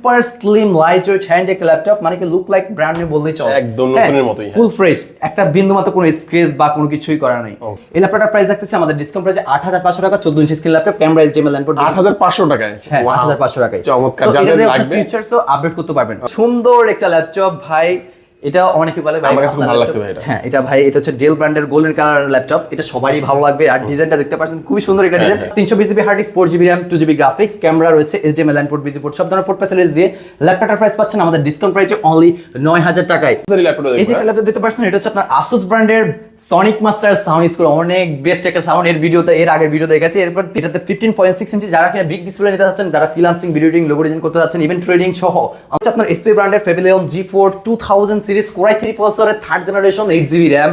Super slim light weight hand একটা laptop মানে কি লুক লাইক ব্র্যান্ড নিউ বললেই চলে। একদম নতুনের মতোই, হ্যাঁ। ফুল ফ্রেশ একটা বিন্দু মাত্র কোনো স্ক্র্যাচ বা কোনো কিছুই করা নাই। এই ল্যাপটপটার প্রাইস রাখতেছে আমাদের ডিসকাউন্ট প্রাইসে আট হাজার পাঁচশো টাকা চোদ্দ inch screen laptop camera lan port আট হাজার পাঁচশো টাকায়? হ্যাঁ Wow. আট হাজার পাঁচশো টাকায়। চমৎকার জানেন যাদের লাগবে। ফিচারসও আপডেট করতে পারবেন। সুন্দর একটা ল্যাপটপ ভাই। এটা অনেকে বলে ভাই আমার কাছে ভালো লাগছে ভাই এটা। হ্যাঁ এটা ভাই এটা হচ্ছে ডেল ব্র্যান্ডের গোল্ডেন কালার ল্যাপটপ এটা সবারই ভালো লাগবে। আর ডিজাইনটা দেখতে পাচ্ছেন খুবই সুন্দর এটা ডিজাইন তিনশো বিশ GB hard disk four GB RAM two GB graphics camera রয়েছে HDML LAN port VG port সব ধরনের পোর্ট দিয়ে ল্যাপটপটার প্রাইস পাচ্ছেন আমাদের ডিসকাউন্ট প্রাইসে অনলি নয় হাজার টাকায়। এই যে ল্যাপটপ দেখতে পাচ্ছেন এটা হচ্ছে আপনার আসুস ব্র্যান্ডের সনিক মাস্টার সাউন্ড স্কুল অনেক বেস্ট একটা সাউন্ড এর ভিডিওতে এর আগের ভিডিও দেখেছি। এরপর এটাতে ফিফটিন পয়েন্ট সিক্স ইঞ্চি যারা কিনা বিগ ডিসপ্লে নিতে চাচ্ছেন যারা freelancing video editing logo design করতে চাচ্ছেন ইভেন্ট ট্রেডিং সহ আপনার এসপি ব্র্যান্ডের Pavilion G four two thousand series core i three প্রসেসরের third generation eight GB RAM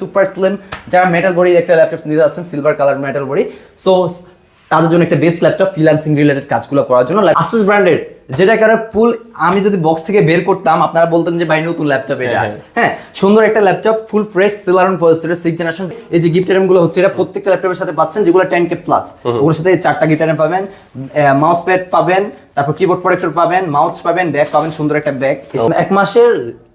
super slim যারা মেটাল বডি একটা ল্যাপটপ নিতে যাচ্ছেন silver colour metal body so তাদের জন্য একটা বেস্ট ল্যাপটপ ফ্রিল্যান্সিং রিলেটেড কাজগুলো করার জন্য আসুস ব্র্যান্ডের যেটা কারও ফুল আমি যদি বক্স থেকে বের করতাম আপনারা বলতেন যে ভাই নতুন ল্যাপটপ এটা। হ্যাঁ, হ্যাঁ। সুন্দর একটা ল্যাপটপ ফুল ফ্রেশ সিলারন প্রসেসরের সিক্স জেনারেশন এই যে গিফট আইটেমগুলো হচ্ছে এটা প্রত্যেকটা ল্যাপটপের সাথে পাচ্ছেন যেগুলো টেন কে প্লাস ওগুলোর সাথে চারটা গিফট আইটেম পাবেন মাউস প্যাড পাবেন তারপর কিবোর্ড প্রোটেক্টর পাবেন মাউস পাবেন ব্যাগ পাবেন সুন্দর একটা ব্যাগ এক মাসের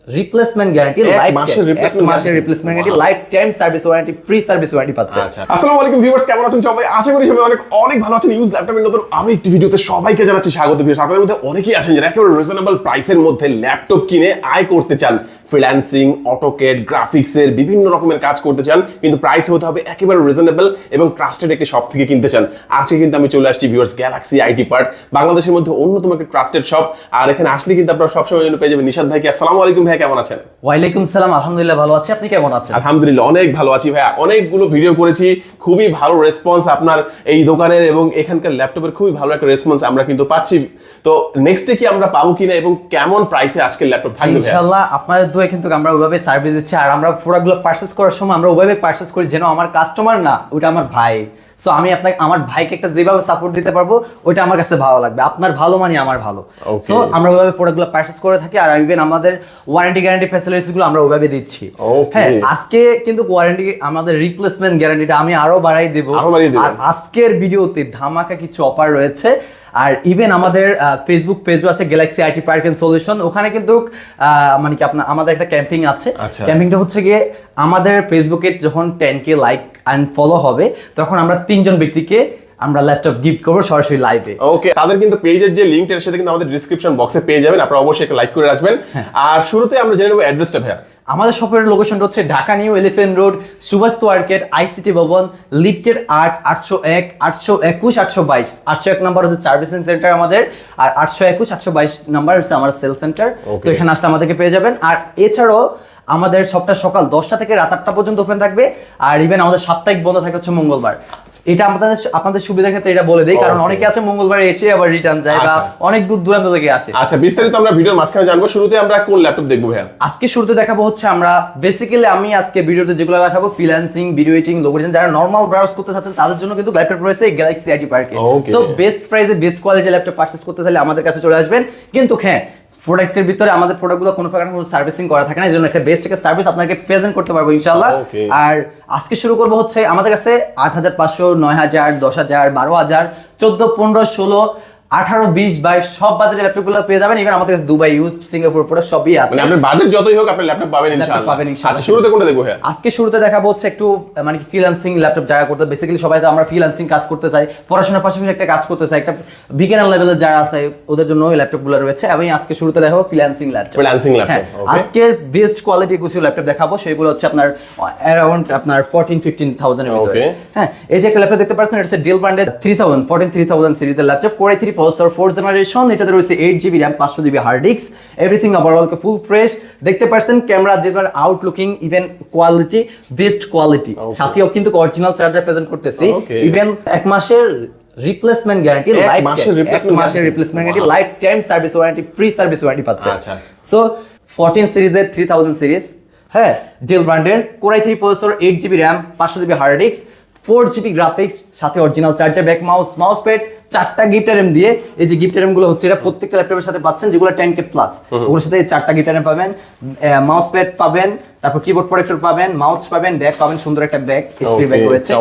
রিপ্লেসমেন্ট গ্যারান্টি লাইফ মাসের রিপ্লেসমেন্ট মাসের replacement guarantee life time service warranty free service warranty পাচ্ছে। আচ্ছা আসসালামু আলাইকুম ভিউয়ার্স কেমন আছেন সবাই? আশা করি সবাই অনেক অনেক ভালো আছেন। ইউজ ল্যাপটপের নতুন আরও একটি ভিডিওতে সবাইকে জানাচ্ছি স্বাগত। ভিউয়ার্স আপনাদের মধ্যে অনেকেই আছেন যারা একেবারে রিজনেবল প্রাইসের মধ্যে ল্যাপটপ কিনে আয় করতে চান। ফ্রিল্যান্সিং অটোকেড গ্রাফিক্সের বিভিন্ন রকমের কাজ করতে চান কিন্তু প্রাইস হতে হবে একেবারে রিজনেবল এবং ট্রাস্টেড একটি শপ থেকে কিনতে চান। আজকে কিন্তু আমি চলে আসছি ভিউয়ার্স গ্যালাক্সি আইটি পার্ট বাংলাদেশের মধ্যে অন্যতম একটি ট্রাস্টেড শপ আর এখানে আসলে কিন্তু আপনারা সবসময় জন্য পেয়ে যাবেন নিশাদ ভাইকে। আসসালামু আলাইকুম ভাই কেমন আছেন? ওয়ালাইকুম সালাম আলহামদুলিল্লাহ ভালো আছি। আপনি কেমন আছেন? আলহামদুলিল্লাহ অনেক ভালো আছি ভাইয়া। অনেকগুলো ভিডিও করেছি খুবই ভালো রেসপন্স আপনার এই দোকানের এবং এখানকার ল্যাপটপের খুবই ভালো একটা রেসপন্স আমরা কিন্তু পাচ্ছি। তো নেক্সটে কি আমরা পাবো কিনা এবং কেমন প্রাইসে আজকের ল্যাপটপ থাকবে? ইনশাআল্লাহ আপনাদের দোয়া কিন্তু আমরা ওইভাবে সার্ভিস দিচ্ছি। আর আমরা প্রোডাক্টগুলো পারচেস করার সময় আমরা ওইভাবে পারচেস করি যেন আমার কাস্টমার না ওটা আমার ভাই। সো আমি আপনাকে আমার ভাইকে একটা যেভাবে সাপোর্ট দিতে পারব ওইটা আমার কাছে ভালো লাগবে। আপনার ভালো মানে আমার ভালো। সো আমরা ওইভাবে প্রোডাক্টগুলো পারচেস করে থাকি আর ইভেন আমাদের ওয়ারেন্টি গ্যারান্টি ফ্যাসিলিটিসগুলো আমরা ওইভাবে দিচ্ছি। হ্যাঁ আজকে কিন্তু ওয়ারেন্টি আমাদের রিপ্লেসমেন্ট গ্যারান্টিটা আমি আরও বাড়াই দেবো। আর আজকের ভিডিওতে ধামাকা কিছু অফার রয়েছে। আর ইভেন আমাদের ফেসবুক পেজও আছে Galaxy IT park and solution ওখানে কিন্তু মানে কি আপনার আমাদের একটা ক্যাম্পিং আছে। আচ্ছা। ক্যাম্পিংটা হচ্ছে গিয়ে আমাদের ফেসবুকে যখন ten K like and follow হবে তখন আমরা তিনজন ব্যক্তিকে আমরা ল্যাপটপ গিফট করব সরাসরি লাইভে ওকে তাদের কিন্তু পেজের যে লিঙ্কটা সেটা কিন্তু আমাদের ডিসক্রিপশন বক্সে পেয়ে যাবেন। আপনারা অবশ্যই একটা লাইক করে রাখবেন। হ্যাঁ। আর শুরুতে আমরা জেনে নেব অ্যাড্রেসটা ভাইয়া। আমাদের শপের লোকেশনটা হচ্ছে Dhaka new elephant road Subhash market ICT ভবন লিফটের আট আটশো এক আটশো একুশ আটশো বাইশ। আটশো এক নাম্বার হচ্ছে সার্ভিসিং সেন্টার আমাদের আর আটশো একুশ আটশো বাইশ নাম্বার হচ্ছে আমার সেল সেন্টার তো এখানে আসলে আমাদেরকে পেয়ে যাবেন। আর এছাড়াও আমাদের সবটা সকাল দশটা থেকে রাত আটটা পর্যন্ত ওপেন থাকবে। আর ইভেন আমাদের সাপ্তাহিক বন্ধ থাকে হচ্ছে মঙ্গলবার। এটা আমাদের আপনাদের সুবিধার ক্ষেত্রে এটা বলে দেই কারণ অনেকে আছে মঙ্গলবার এসে আবার রিটার্ন যায় বা আচ্ছা। অনেক দূর দূরান্ত থেকে আসে। আচ্ছা বিস্তারিত আমরা ভিডিওর মাঝখানে জানব। শুরুতে আমরা কোন ল্যাপটপ দেখব ভাইয়া? আজকে শুরুতে দেখাবো হচ্ছে আমরা বেসিক্যালি আমি আজকে ভিডিওতে যেগুলো দেখাবো ফ্রিল্যান্সিং ভিডিও এডিটিং লোগো যারা নর্মাল ব্রাউজ করতে চাচ্ছেন তাদের জন্য কিন্তু ল্যাপটপ রয়েছে গ্যালাক্সি আইটি পার্কে. সো বেস্ট প্রাইসে বেস্ট কোয়ালিটি ল্যাপটপ পারচেজ করতে চাইলে আমাদের কাছে চলে আসবেন। কিন্তু হ্যাঁ প্রোডাক্টের ভিতরে আমাদের প্রোডাক্টগুলো কোনো প্রকার কোনো সার্ভিসিং করা থাকে না এই জন্য একটা বেস্ট একটা সার্ভিস আপনাকে প্রেজেন্ট করতে পারব ইনশাল্লাহ আর আজকে শুরু করব হচ্ছে আমাদের কাছে আট হাজার পাঁচশো নয় হাজার দশ হাজার বারো হাজার চোদ্দ পনেরো ষোলো আঠারো বিশ বাই সব বাজারের ল্যাপটপগুলো পেয়ে যাবেন। ইভেন আমাদের কাছে দুবাই ইউজ সিঙ্গাপুর প্রোডাক্ট সবই আছে। মানে আপনার যতই হোক আপনি ল্যাপটপ পাবেন ইনশাআল্লাহ। পাবেন ইনশাআল্লাহ। আচ্ছা, শুরুতে কোনটা দেখব হ্যাঁ আজকে শুরুতে দেখাবো হচ্ছে একটু মানে কি ফ্রিল্যান্সিং ল্যাপটপ জায়গা করতে বেসিক্যালি সবাই তো আমরা ফ্রিল্যান্সিং কাজ করতে চাই। পড়াশোনার পাশাপাশি একটা কাজ করতে চাই। একটা বিজ্ঞান লেভেলের যারা আছে ওদের জন্য ওই ল্যাপটপগুলো রয়েছে। এবং আজকে শুরুতে দেখাবো ফ্রিল্যান্সিং ল্যাপটপ ফ্রিল্যান্সিং ল্যাপটপ আজকে বেস্ট কোয়ালিটি কিছু ল্যাপটপ দেখাবো। সেগুলো হচ্ছে আপনার অ্যারাউন্ড আপনার 14 15000 এর ভিতরে। হ্যাঁ এই যে একটা ল্যাপটপ দেখতে পাচ্ছেন এটা হচ্ছে ডেল ব্র্যান্ডের 3000 14300 সিরিজের ল্যাপটপ কোরাই 3 পলসার ফোর জেনারেশন এটাতে রয়েছে এইট জিবি র্যাম পাঁচশো জিবি হার্ড ডিস্ক এভরিথিং ওভারঅলকে ফুল ফ্রেশ দেখতে পাচ্ছেন camera even quality best quality সাথেও কিন্তু অরিজিনাল চার্জার প্রেজেন্ট করতেছি। ইভেন এক মাসের রিপ্লেসমেন্ট গ্যারান্টি লাইফ মাসের রিপ্লেসমেন্ট মাসের replacement guarantee life time service warranty free service warranty পাচ্ছে। আচ্ছা। সো 14 সিরিজের 3000 সিরিজ হ্যাঁ ডেল ব্র্যান্ডের core i three processor eight GB RAM পাঁচশো GB hard disk four GB graphics সাথে original charger bag mouse mouse pad চারটা gift item দিয়ে এই যে গিফট আইটেমগুলো হচ্ছে এটা প্রত্যেকটা ল্যাপটপের সাথে পাচ্ছেন যেগুলো টেন কে প্লাস ওগুলোর সাথে এই চারটা গিফট আইটেম পাবেন মাউস প্যাড পাবেন তারপর কিবোর্ড প্রোটেক্টর পাবেন মাউস পাবেন ব্যাগ পাবেন সুন্দর একটা ব্যাগ স্প্রে ব্যাগ রয়েছে।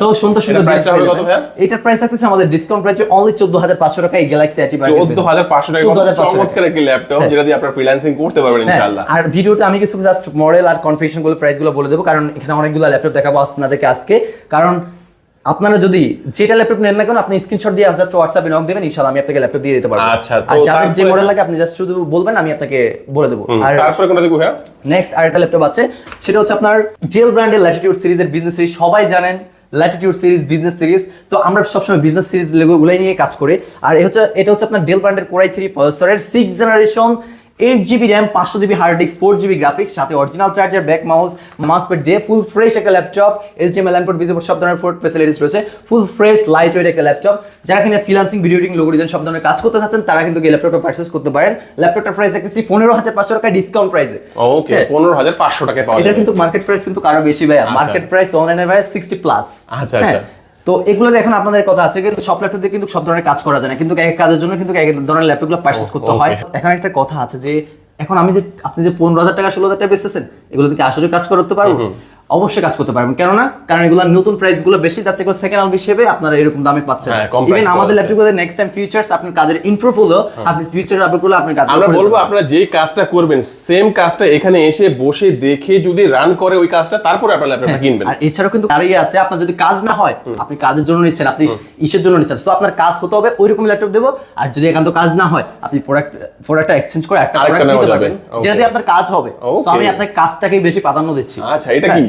সো সুন্দর সুন্দর টা হবে কত ভাইয়া? এটার প্রাইস থাকতেছে আমাদের ডিসকাউন্ট প্রাইস অনলি 14500 টাকা এই গ্যালাক্সি কত 14,500 টাকা। চমৎকার একটি ল্যাপটপ যেটা দিয়ে আপনারা ফ্রিল্যান্সিং করতে পারবেন হ্যাঁ, ইনশাআল্লাহ। আর ভিডিওটা আমি কিছু জাস্ট মডেল আর কনফিগারেশনগুলো প্রাইসগুলো বলে দেবো কারণ এখানে অনেকগুলো ল্যাপটপ দেখাবো আপনাদেরকে আজকে। কারণ আপনারা যদি যেটা ল্যাপটপ নেন না কেন আপনি স্ক্রিনশট দিয়ে জাস্ট হোয়াটসঅ্যাপে নক দেবেন ইনশাআল্লাহ আমি আপনাকে ল্যাপটপ দিয়ে দিতে পারব। আচ্ছা, তো আর যাদের যে মডেল লাগে আপনি জাস্ট শুধু বলবেন আমি আপনাকে বলে দেবো। আর তারপরে কোনটা দেখব হ্যাঁ নেক্সট আরেকটা ল্যাপটপ আছে সেটা হচ্ছে আপনার জেল ব্র্যান্ডের ল্যাটিটিউড সিরিজের বিজনেস সিরিজ সবাই জানেন ল্যাটিটিউড সিরিজ বিজনেস সিরিজ তো আমরা সবসময় বিজনেস সিরিজ গুলোই নিয়ে কাজ করি। আর এ হচ্ছে এটা হচ্ছে আপনার ডেল ব্র্যান্ডের কোরাই থ্রি প্রসেসরের six generation eight GB RAM পাঁচশো GB hard disk four GB graphics সাথে original charger bag mouse mouse pad দিয়ে ফুল ফ্রেশ একটা laptop H D M L port VG port সব ধরনের পোর্ট ফেসিলিটিস রয়েছে। Full fresh light weight একটা laptop যারা কিনা freelancing video editing logo design সব ধরনের কাজ করতে চাচ্ছেন তারা কিন্তু এই ল্যাপটপটা পারচেস করতে পারেন। ল্যাপটপটার প্রাইস দেখতেছি পনেরো হাজার পাঁচশো টাকা ডিসকাউন্ট প্রাইসে ওকে পনেরো হাজার পাঁচশো পাওয়া এটা কিন্তু মার্কেট প্রাইস কিন্তু আরও বেশি ভাইয়া। মার্কেট প্রাইস অনলাইনে ভাই সিক্সটি প্লাস আচ্ছা, আচ্ছা। তো এগুলোতে এখন আপনাদের কথা আছে কিন্তু সব ল্যাপটপ দিয়ে কিন্তু সব ধরনের কাজ করা যায় না। কিন্তু এক কাজের জন্য কিন্তু এক এক ধরনের ল্যাপটপগুলো পারচেস করতে হয়। এখন একটা কথা আছে যে এখন আমি যে আপনি যে পনেরো হাজার টাকা ষোলো হাজার টাকা বেচতেছেন এগুলো থেকে আসলে কাজ করতে পারব? অবশ্যই কাজ করতে পারবেন। কেননা কারণ এগুলো নতুন প্রাইসগুলো বেশি জাস্ট এগুলো সেকেন্ড আলব হিসেবে আপনারা এরকম দামে পাচ্ছেন। হ্যাঁ, ইভেন আমাদের ল্যাপটপগুলো নেক্সট টাইম ফিউচার্স আপনার কাজের ইমপ্রুভ হলো আপনি ফিউচার আপডেটগুলো আপনি কাজ আমরা বলব আপনারা যেই কাজটা করবেন সেম কাজটা এখানে এসে বসে দেখে যদি রান করে ওই কাজটা তারপরে আপনার ল্যাপটপটা কিনবেন। আর এছাড়াও কিন্তু আরই আছে আপনার যদি কাজ না হয় আপনি কাজের জন্য নিচ্ছেন আপনি ইসের জন্য নিচ্ছেন তো আপনার কাজ হতে হবে ওই রকম ল্যাপটপ দেবো আর যদি একান্ত কাজ না হয় আপনি প্রোডাক্ট প্রোডাক্টটা এক্সচেঞ্জ করে একটা আরেকটা প্রোডাক্ট নিতে পারবেন যেটা দিয়ে আপনার কাজ হবে। Okay. আমি আপনার কাজটাকেই বেশি প্রাধান্য দিচ্ছি। আচ্ছা, এটা কি?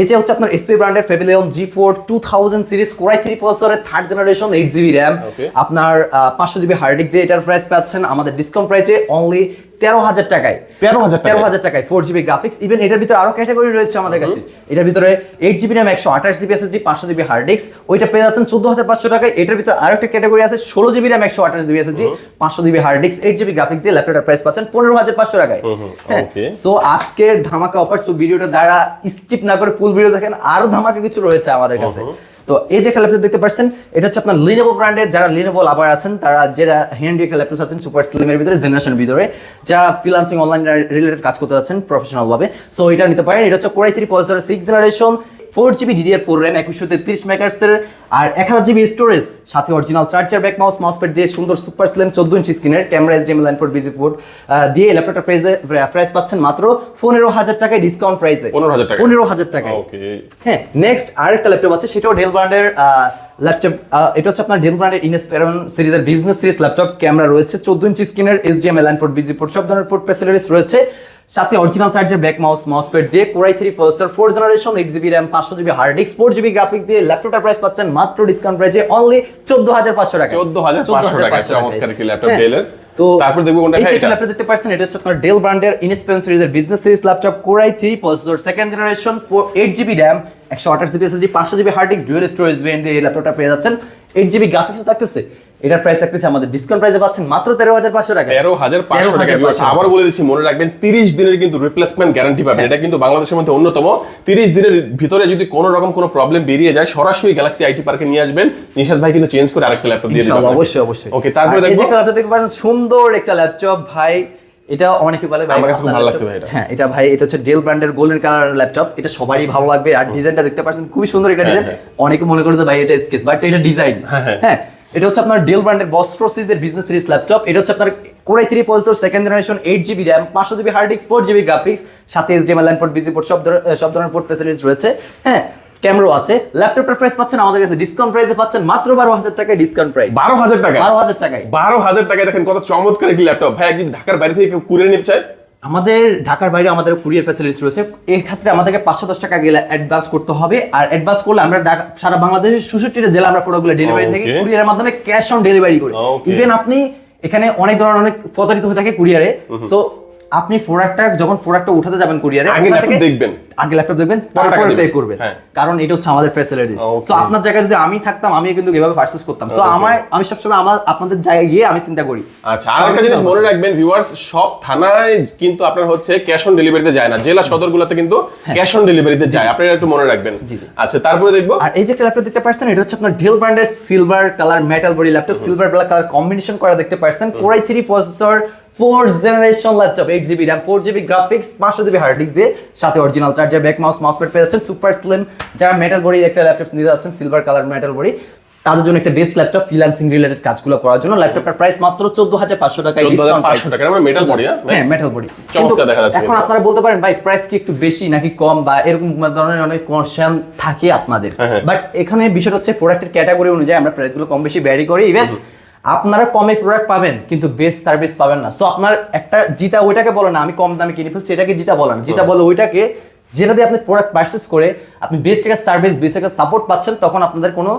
এই যে হচ্ছে আপনার এসপি ব্র্যান্ডের Pavilion G four two thousand series core i three প্রসেসরের third generation eight GB RAM আপনার পাঁচশো জিবি হার্ড ডিস্ক দিয়ে এটার প্রাইস পাচ্ছেন। আমাদের ডিসকাউন্ট প্রাইসে অনলি তেরো হাজার টাকায়। 13,000 টাকায়? তেরো হাজার টাকায় ফোর জিবি গ্রাফিক্স ইভেন এটার ভিতরে আরও ক্যাটাগরি রয়েছে আমাদের কাছে। এটার ভিতরে এইট জিবি র্যাম একশো আঠাশ জিবি এসএসডি পাঁচশো জিবি হার্ড ডিস্ক ওইটা পেয়ে যাচ্ছেন চোদ্দ হাজার পাঁচশো টাকায়। এটার ভিতরে আরও একটা ক্যাটাগরি আছে ষোলো জিবি র্যাম একশো আঠাশ জিবি এসএসডি পাঁচশো GB hard disk eight GB graphics দিয়ে ল্যাপটপটার প্রাইস পাচ্ছেন পনেরো হাজার পাঁচশো টাকায়। হ্যাঁ সো আজকের ধামাকা অফার সো ভিডিওটা যারা স্কিপ না করে ফুল ভিডিও দেখেন আরও ধামাকা কিছু রয়েছে আমাদের কাছে। তো এই যে একটা ল্যাপটপ দেখতে পাচ্ছেন, এটা হচ্ছে আপনার লিনোভো ব্র্যান্ডের যারা লিনোভো লাভার আছেন, তারা যারা হ্যান্ডি একটা ল্যাপটপ আছেন সুপার স্লিমের ভিতরে জেনারেশনের ভিতরে, যারা ফ্রিলান্সিং অনলাইন রিলেটেড কাজ করতে যাচ্ছেন প্রফেশনাল ভাবে। সো এটা নিতে পারেন, এটা হচ্ছে core i three processor six generation four GB DDR four RAM একুশশো তেত্রিশ মেগাহার্টসের আর এক হাজার জিবি স্টোরেজ সাথে original charger bag mouse mouse pad দিয়ে সুন্দর সুপার স্লিম চোদ্দ ইঞ্চি স্ক্রিনের camera S DM line port VG port দিয়ে ল্যাপটপটা প্রাইসে প্রাইস পাচ্ছেন মাত্র পনেরো হাজার টাকায় ডিসকাউন্ট প্রাইসে 15,000 টাকায়? পনেরো হাজার ওকে। হ্যাঁ নেক্সট আরেকটা ল্যাপটপ আছে সেটাও ডেল ব্র্যান্ডের ল্যাপটপ এটা হচ্ছে আপনার ডেল ব্র্যান্ডের ইনস্পেরন সিরিজের বিজনেস সিরিজ ল্যাপটপ ক্যামেরা রয়েছে চোদ্দ ইঞ্চি স্ক্রিনের HDM L line port VG port সব ধরনের পোর্ট ফ্যাসিলিটিস রয়েছে। সাথে original charger bag mouse mouse pad দিয়ে core i three processor four generation eight GB RAM পাঁচশো GB hard disk four GB graphics দিয়ে ল্যাপটপটার প্রাইস পাচ্ছেন মাত্র ডিসকাউন্ট প্রাইসে অনলি চোদ্দ হাজার পাঁচশো টাকা 14,500 টাকা, চমৎকার একটি ল্যাপটপ ডেলের। তো তারপর দেখব কোনটা? এটা। ল্যাপটপ দেখতে পাচ্ছেন এটা হচ্ছে আপনার ডেল ব্র্যান্ডের ইনস্পেন সিরিজের business series laptop core i three processor second generation eight GB RAM একশো আঠাশ জিবি এসএসডি পাঁচশো GB hard disk dual storage variant দিয়ে এই ল্যাপটপটা পেয়ে যাচ্ছেন এইট জিবি গ্রাফিক্স থাকতেছে এটার প্রাইস থাকতেছে আমাদের ডিসকাউন্ট প্রাইসে পাচ্ছেন মাত্র তেরো হাজার পাঁচশো টাকা। তেরো হাজার পাঁচশো টাকা। আবার বলে দিচ্ছি মনে রাখবেন তিরিশ দিনের কিন্তু রিপ্লেসমেন্ট গ্যারান্টি পাবেন। হ্যাঁ। এটা কিন্তু বাংলাদেশের মধ্যে অন্যতম। তিরিশ দিনের ভিতরে যদি কোনো রকম কোনো প্রবলেম বেরিয়ে যায় সরাসরি গ্যালাক্সি আইটি পার্কে নিয়ে আসবেন। নিশাদ ভাই কিন্তু চেঞ্জ করে আরেকটা ল্যাপটপ দিয়ে দিবেন অবশ্যই অবশ্যই। ওকে তারপরে আর এই যে দেখব ল্যাপটপ দেখতে পাচ্ছেন সুন্দর একটা ল্যাপটপ ভাই। এটা অনেকে বলে ভাই আমার কাছে খুব ভালো লাগছে ভাই এটা। হ্যাঁ এটা ভাই এটা হচ্ছে ডেল ব্র্যান্ডের গোল্ডেন কালার ল্যাপটপ এটা সবারই ভালো লাগবে। আর ডিজাইনটা দেখতে পাচ্ছেন খুবই সুন্দর এটা ডিজাইন অনেকে মনে করে যে ভাই এটা স্কেচ বাট এটা ডিজাইন হ্যাঁ, হ্যাঁ। হ্যাঁ এটা হচ্ছে আপনার ডেল ব্র্যান্ডের বস্ট্রো সিরিজের বিজনেস সিরিজ ল্যাপটপ এটা হচ্ছে আপনার core i three processor second generation eight GB RAM পাঁচশো GB hard disk four GB graphics সাথে HDML line port VG port সব ধরনের সব ধরনের পোর্ট ফ্যাসিলিটিস রয়েছে। হ্যাঁ ক্যামেরা আছে। ল্যাপটপটার প্রাইস পাচ্ছেন আমাদের কাছে ডিসকাউন্ট প্রাইসে পাচ্ছেন মাত্র বারো হাজার টাকায় ডিসকাউন্ট প্রাইস বারো হাজার টাকা বারো হাজার টাকায়। বারো হাজার টাকায় দেখেন কত চমৎকার একটি ল্যাপটপ ভাই একদিন ঢাকার বাইরে থেকে কেউ কুড়িয়ে নিতে চায়? আমাদের ঢাকার বাইরে আমাদের কুরিয়ার ফ্যাসিলিটিস রয়েছে। এক্ষেত্রে ক্ষেত্রে আমাদেরকে পাঁচশো দশ টাকা গেলে অ্যাডভান্স করতে হবে। আর অ্যাডভান্স করলে আমরা সারা বাংলাদেশের সুষট্টিটা জেলা আমরা প্রোডাক্টগুলো ডেলিভারি থাকি. কুরিয়ারের মাধ্যমে ক্যাশ অন ডেলিভারি করি। ইভেন আপনি এখানে অনেক ধরনের অনেক প্রতারিত হয়ে থাকে কুরিয়ারে সো আপনি প্রোডাক্টটা যখন প্রোডাক্টটা উঠাতে যাবেন কুরিয়ারে আগে ল্যাপটপ দেখবেন। আগে ল্যাপটপ দেখবেন তারপরে পে। করবেন। হ্যাঁ। কারণ এটা হচ্ছে আমাদের ফ্যাসিলিটিস সো আপনার জায়গায় যদি আমি থাকতাম আমি কিন্তু এভাবে পারচেজ করতাম। সো আমার আমি সবসময় আমার আপনাদের জায়গায় গিয়ে আমি চিন্তা করি। আচ্ছা আর একটা জিনিস মনে রাখবেন ভিউয়ার্স সব থানায় কিন্তু আপনার হচ্ছে ক্যাশ অন ডেলিভারিতে যায় না। জেলা সদরগুলোতে কিন্তু ক্যাশ অন ডেলিভারিতে যায়। আপনারা একটু মনে রাখবেন। আচ্ছা তারপরে দেখব। আর এই যে একটা ল্যাপটপ দেখতে পাচ্ছেন এটা হচ্ছে আপনার ডেল ব্র্যান্ডের silver colour metal body laptop silver black colour combination করা দেখতে পাচ্ছেন core i three processor four generation laptop eight GB RAM four GB graphics পাঁচশো জিবি হার্ড ডিস্ক দিয়ে সাথে original charger bag mouse mouse pad পেয়ে যাচ্ছেন। Super slim যারা metal body একটা ল্যাপটপ নিতে যাচ্ছেন সিলভার কালার মেটাল বডি তাদের জন্য একটা বেস্ট ল্যাপটপ ফ্রিল্যান্সিং রিলেটেড কাজগুলো করার জন্য। ল্যাপটপটার প্রাইস মাত্র চোদ্দ হাজার পাঁচশো টাকা মানে মেটাল বডি হ্যাঁ? মেটাল বডি চমৎকার দেখা যাচ্ছে এখন আপনারা বলতে পারেন ভাই প্রাইস কি একটু বেশি নাকি কম? বা এরকম ধরনের অনেক কোশ্চেন থাকে আপনাদের। হ্যাঁ, হ্যাঁ। বাট এখানে বিষয়টা হচ্ছে প্রোডাক্টের ক্যাটাগরি অনুযায়ী আমরা প্রাইসগুলো কম বেশি ভ্যারি করি ইভেন আপনারা কমে প্রোডাক্ট পাবেন কিন্তু বেস্ট সার্ভিস পাবেন না। সো আপনার একটা জিতা ওইটাকে বলে না আমি কম দামে কিনে ফেলছি এটাকে জিতা বলেন জিতা বলে ওইটাকে যেটা দিয়ে আপনি প্রোডাক্ট পারচেস করে আপনি বেস্ট একটা সার্ভিস বেস্ট একটা সাপোর্ট পাচ্ছেন তখন আপনাদের কোনো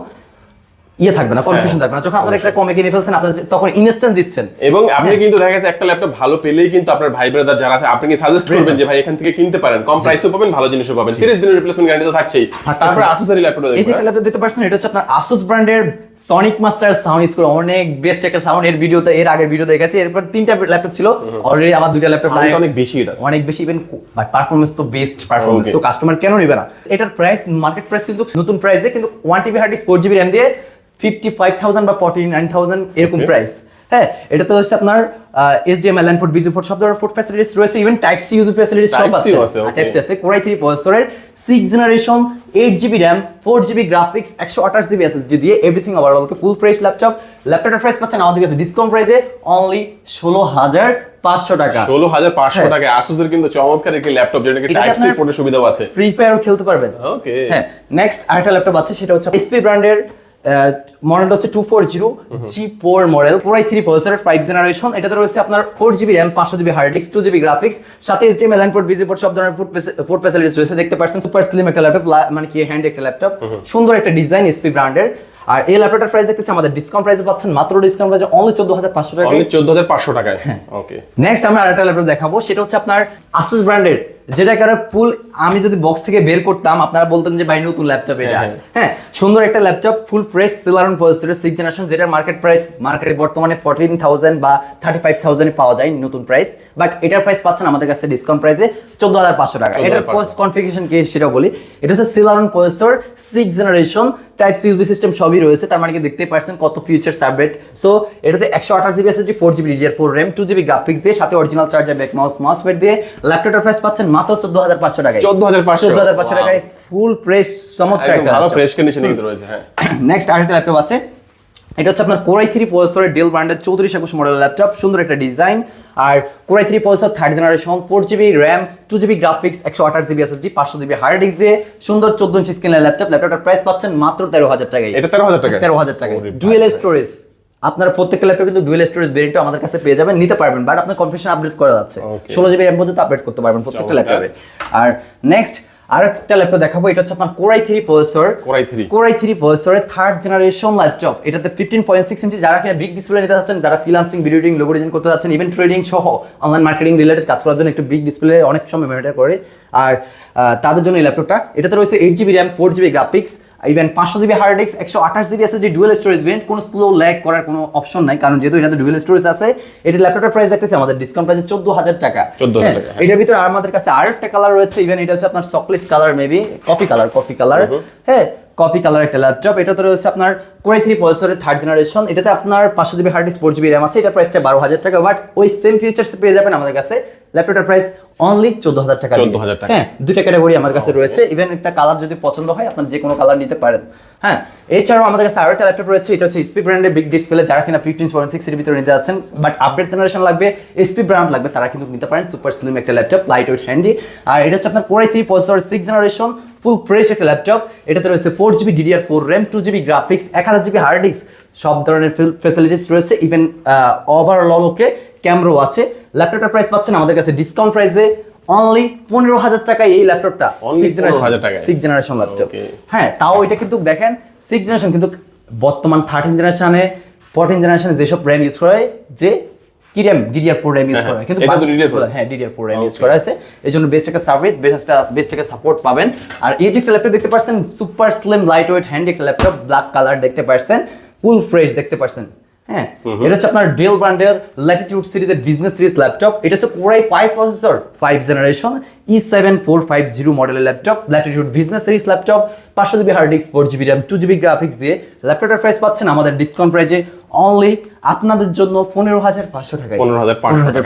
ইয়ে থাকবে না কনফিউশন থাকবে না। যখন আপনারা একটা কমে কিনে ফেলছেন আপনারা তখন ইনস্ট্যান্ট জিতছেন। এবং আপনি কিন্তু দেখা গেছে একটা ল্যাপটপ ভালো পেলেই কিন্তু আপনার ভাই ব্রাদার যারা আছে আপনি সাজেস্ট করবেন যে ভাই এখান থেকে কিনতে পারেন? কম প্রাইসেও পাবেন ভালো জিনিসও পাবেন। 30 দিনের রিপ্লেসমেন্ট গ্যারান্টি তো থাকছেই। তারপরে আসুসের ল্যাপটপটা এই যে ল্যাপটপ দেখতে পাচ্ছেন এটা হচ্ছে আপনার আসুস ব্র্যান্ডের সনিক মাস্টার সাউন্ড স্কুল অনেক বেস্ট একটা সাউন্ড এর ভিডিওতে এর আগের ভিডিও দেখেছি এরপর তিনটা ল্যাপটপ ছিল। অলরেডি আমার দুইটা ল্যাপটপ অনেক বেশি এটা। অনেক বেশি ইভেন পারফরমেন্স তো বেস্ট পারফরমেন্স তো কাস্টমার কেন নেবে না? এটার প্রাইস মার্কেট প্রাইস কিন্তু নতুন প্রাইসে কিন্তু one TB hard disk four GB RAM দিয়ে ফিফটি ফাইভ থাউজেন্ড বা ফর্টি নাইন থাউজেন্ড এরকম প্রাইস হ্যাঁ এটা তো হচ্ছে আপনার ল্যান্ড ফুড বিজি ফুড সব ধরনের ফুড ফ্যাসিলিটিস রয়েছে even type C use facilities সব আছে. টাইপ সি আছে কোরাই থ্রি প্রসেসরের six generation eight GB RAM four GB graphics একশো আঠাশ জিবি এসএসডি দিয়ে এভরিথিং ওভারঅলকে ফুল ফ্রেশ ল্যাপটপ ল্যাপটপের প্রাইস পাচ্ছেন আমাদের কাছে ডিসকাউন্ট প্রাইসে অনলি ষোলো হাজার পাঁচশো টাকা। ষোলো হাজার পাঁচশো হ্যাঁ। টাকা আসুসের কিন্তু চমৎকার একটি ল্যাপটপ যেটাকে এটাতে টাইপ সি পোর্টের সুবিধাও আছে। খেলতে পারবেন। ওকে হ্যাঁ নেক্সট আরেকটা ল্যাপটপ আছে সেটা হচ্ছে এসপি ব্র্যান্ডের মডেলটা হচ্ছে two four zero G four model পুরাই থ্রি প্রসেসরের ফাইভ জেনারেশন এটাতে রয়েছে আপনার ফোর জিবি র্যাম পাঁচশো GB hard disk two GB graphics সাথে H DM L line port VG port সব ধরনের পোর্ট ফ্যাসিলিটিস রয়েছে। দেখতে পাচ্ছেন সুপার স্লিম একটা ল্যাপটপ মানে কি হ্যান্ড একটা ল্যাপটপ সুন্দর একটা ডিজাইন এসপি ব্র্যান্ডের আর এই ল্যাপটপটার প্রাইস দেখতেছি আমাদের ডিসকাউন্ট প্রাইসে পাচ্ছেন মাত্র ডিসকাউন্ট প্রাইসে অনলি চোদ্দ হাজার পাঁচশো টাকা। অনলি চোদ্দ হাজার পাঁচশো টাকায়। ওকে নেক্সট আমরা আরেকটা ল্যাপটপ দেখাবো সেটা হচ্ছে আপনার আসুস ব্র্যান্ডের যেটা কারও ফুল আমি যদি বক্স থেকে বের করতাম আপনারা বলতেন যে ভাই নতুন ল্যাপটপ এটা। হ্যাঁ, হ্যাঁ। সুন্দর একটা ল্যাপটপ ফুল ফ্রেশ সিলারন প্রসেসরের সিক্স জেনারেশন যেটার মার্কেট প্রাইস মার্কেটে বর্তমানে ফোরটিন থাউজেন্ড বা থার্টি ফাইভ থাউজেন্ডে পাওয়া যায় নতুন প্রাইস বাট এটার প্রাইস পাচ্ছেন আমাদের কাছে ডিসকাউন্ট প্রাইসে চোদ্দ হাজার পাঁচশো টাকা। 14,500 এটার কনফিগারেশন কি সেটা বলি। এটা হচ্ছে Celeron processor six generation type C USB system সবই রয়েছে তার মানে কি দেখতে পাচ্ছেন কত ফিউচার সাবরেট সো এটাতে একশো আঠাশ GB SSD four GB DDR four RAM two GB graphics দিয়ে সাথে original charger bag mouse mouse pad দিয়ে। ল্যাপটপের প্রাইস পাচ্ছেন মাত্র চোদ্দ হাজার পাঁচশো টাকায়। 14,500 চোদ্দ হাজার পাঁচশো Wow. টাকায় ফুল ফ্রেশ চমৎকার ভালো। ফ্রেশ কন্ডিশনে কিন্তু রয়েছে হ্যাঁ। নেক্সট আরেকটা ল্যাপটপ আছে। এটা হচ্ছে আপনার কোরাই থ্রি প্রসেসরের ডেল ব্র্যান্ডের চৌত্রিশ একুশ মডেলের ল্যাপটপ সুন্দর একটা design R core i three processor third generation four GB RAM two GB graphics একশো আঠাশ জিবি এসএসডি পাঁচশো জিবি হার্ড ডিস্ক দিয়ে সুন্দর চোদ্দ ইঞ্চি স্ক্রিনের ল্যাপটপ ল্যাপটপটার প্রাইস পাচ্ছেন মাত্র তেরো হাজার টাকায়। এটা তেরো হাজার টাকা তেরো হাজার ভাই ডুয়েল স্টোরেজ আপনার প্রত্যেকটা ল্যাপটপ কিন্তু ডুয়েল স্টোরেজ ভেরিয়েন্টও আমাদের কাছে পেয়ে যাবেন। নিতে পারবেন বাট আপনার কনফিউশন আপডেট করা যাচ্ছে। ষোলো জিবি র্যাম পর্যন্ত আপডেট করতে পারবেন প্রত্যেকটা ল্যাপটপে আর নেক্সট আরেকটা ল্যাপটপ দেখাবো এটা হচ্ছে আপনার core i three processor core i three core i three প্রসেসরের থার্ড জেনারেশন ল্যাপটপ এটাতে ফিফটিন পয়েন্ট সিক্স ইঞ্চি যারা কিনা বিগ ডিসপ্লে নিতে চাচ্ছেন যারা freelancing video editing logo design করতে চাচ্ছেন ইভেন ট্রেডিং সহ অনলাইন মার্কেটিং রিলেটেড কাজ করার জন্য একটু বিগ ডিসপ্লে অনেক সময় ম্যাটার করে। আর তাদের জন্য এই ল্যাপটপটা এটাতে রয়েছে eight GB RAM four GB graphics even পাঁচশো জিবি হার্ড ডিস্ক একশো আঠাশ GB SSD dual storage variant কোনো স্লো ল্যাগ করার কোনো অপশন নাই। কারণ যেহেতু এটাতে ডুয়েল স্টোরেজ আছে এটা ল্যাপটপের প্রাইস দেখতেছে আমাদের ডিসকাউন্ট প্রাইসে চোদ্দ হাজার টাকা। 14,000 হ্যাঁ, টাকা। এটার ভিতরে আমাদের কাছে আর একটা কালার রয়েছে ইভেন এটা হচ্ছে আপনার chocolate colour maybe coffee colour coffee colour হ্যাঁ কফি কালার একটা ল্যাপটপ এটাতে রয়েছে আপনার কোয়াই থ্রি প্রসেসরের থার্ড জেনারেশন এটাতে আপনার পাঁচশো GB hard disk four GB RAM আছে এটা প্রাইসটা বারো হাজার টাকা। বাট ওই সেম ফিচার্স পেয়ে যাবেন আমাদের কাছে ল্যাপটপটার প্রাইস অনলি চোদ্দ হাজার টাকা 14,000 টাকা। হ্যাঁ দুইটা ক্যাটাগরি আমার কাছে রয়েছে। ইভেন একটা কালার যদি পছন্দ হয় আপনার যে কোনো কালার নিতে পারেন। হ্যাঁ এছাড়াও আমাদের কাছে আরও একটা ল্যাপটপ রয়েছে এটা হচ্ছে এসপি ব্র্যান্ডের বিগ ডিসপ্লে যারা কিনা ফিফটিন পয়েন্ট সিক্স এর ভিতরে নিতে যাচ্ছেন। বাট আপডেট জেনারেশন লাগবে এসপি ব্র্যান্ড লাগবে তারা কিন্তু নিতে পারেন। সুপার স্লিম একটা ল্যাপটপ লাইট ওয়েট হ্যান্ডি আর এটা হচ্ছে আপনার core i three processor six generation full fresh একটা ল্যাপটপ এটাতে রয়েছে four GB DDR four RAM two GB graphics এক হাজার জিবি হার্ড ডিস্ক সব ধরনের ফেসিলিটিস রয়েছে। ইভেন ওভারঅল ওকে ক্যামেরাও আছে। ল্যাপটপটার প্রাইস পাচ্ছেন আমাদের কাছে ডিসকাউন্ট প্রাইসে অনলি পনেরো হাজার টাকায় এই ল্যাপটপটা Only 15,000 টাকায়? সিক্স জেনারেশন ল্যাপটপ হ্যাঁ তাও এটা কিন্তু দেখেন সিক্স জেনারেশন কিন্তু বর্তমান থার্টিন জেনারেশনে ফোরটিন জেনারেশনে যেসব র্যাম ইউজ করে যে কি RAM DDR four RAM use করা হয়। কিন্তু এটা তো বাস- DDR4 হ্যাঁ ডিডিআর ফোর র্যাম ইউজ করা হয়েছে। এই জন্য বেস্ট একটা সার্ভিস বেস্ট একটা বেস্ট একটা সাপোর্ট পাবেন। আর এই যে একটা ল্যাপটপ দেখতে পাচ্ছেন super slim light weight hand একটা ল্যাপটপ ব্ল্যাক কালার দেখতে পাচ্ছেন ফুল ফ্রেশ দেখতে পাচ্ছেন। হ্যাঁ এটা হচ্ছে আপনার ডেল ব্র্যান্ডের ল্যাটিটিউড সিরিজের বিজনেস সিরিজ ল্যাপটপ এটা হচ্ছে core i five processor five generation E seven four five zero মডেলের laptop Latitude business series laptop পাঁচশো GB hard disk four GB RAM two GB graphics দিয়ে ল্যাপটপের প্রাইস পাচ্ছেন আমাদের ডিসকাউন্ট প্রাইজে অনলি আপনাদের জন্য পনেরো হাজার পাঁচশো টাকা পনেরো হাজার